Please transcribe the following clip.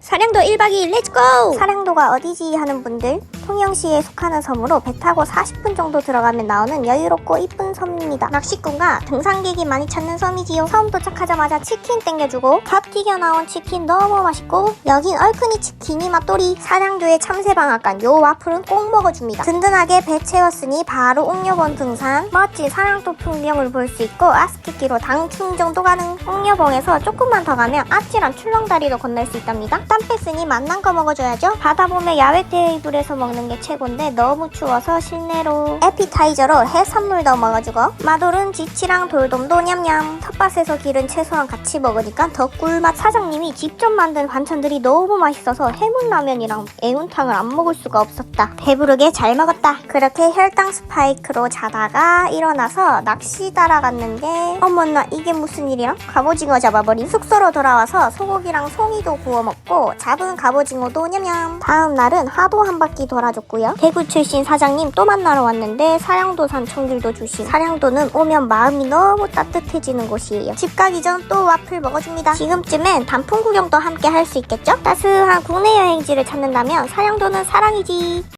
사량도 1박 2일 렛츠고! 사량도가 어디지 하는 분들 통영시에 속하는 섬으로 배 타고 40분 정도 들어가면 나오는 여유롭고 이쁜 섬입니다. 낚시꾼과 등산객이 많이 찾는 섬이지요. 섬 도착하자마자 치킨 땡겨주고 갓 튀겨 나온 치킨 너무 맛있고 여긴 얼큰이 치킨이 맛돌이 사량도의 참새방앗간 요 와플은 꼭 먹어줍니다. 든든하게 배 채웠으니 바로 옥녀봉 등산 멋진 사량도 풍경을 볼 수 있고 아스키키로 당 충정도 가능 옥녀봉에서 조금만 더 가면 아찔한 출렁다리도 건널 수 있답니다. 땀 뺐으니 맛난 거 먹어줘야죠. 바다 보면 야외 테이블에서 먹는 게 최고인데 너무 추워서 실내로. 에피타이저로 해산물도 먹어주고. 마돌은 지치랑 돌돔도 냠냠. 텃밭에서 기른 채소랑 같이 먹으니까 더 꿀맛. 사장님이 직접 만든 반찬들이 너무 맛있어서 해물라면이랑 애운탕을 안 먹을 수가 없었다. 배부르게 잘 먹었다. 그렇게 혈당 스파이크로 자다가 일어나서 낚시 따라갔는데 어머나 이게 무슨 일이야? 갑오징어 잡아버린 숙소로 돌아와서 소고기랑 송이도 구워 먹고 잡은 갑오징어도 냠냠. 다음 날은 하도 한 바퀴 돌 아줬고요. 대구 출신 사장님 또 만나러 왔는데 사량도 산 청귤도 주신 사량도는 오면 마음이 너무 따뜻해지는 곳이에요. 집 가기 전 또 와플 먹어줍니다. 지금쯤엔 단풍 구경도 함께 할 수 있겠죠? 따스한 국내 여행지를 찾는다면 사량도는 사랑이지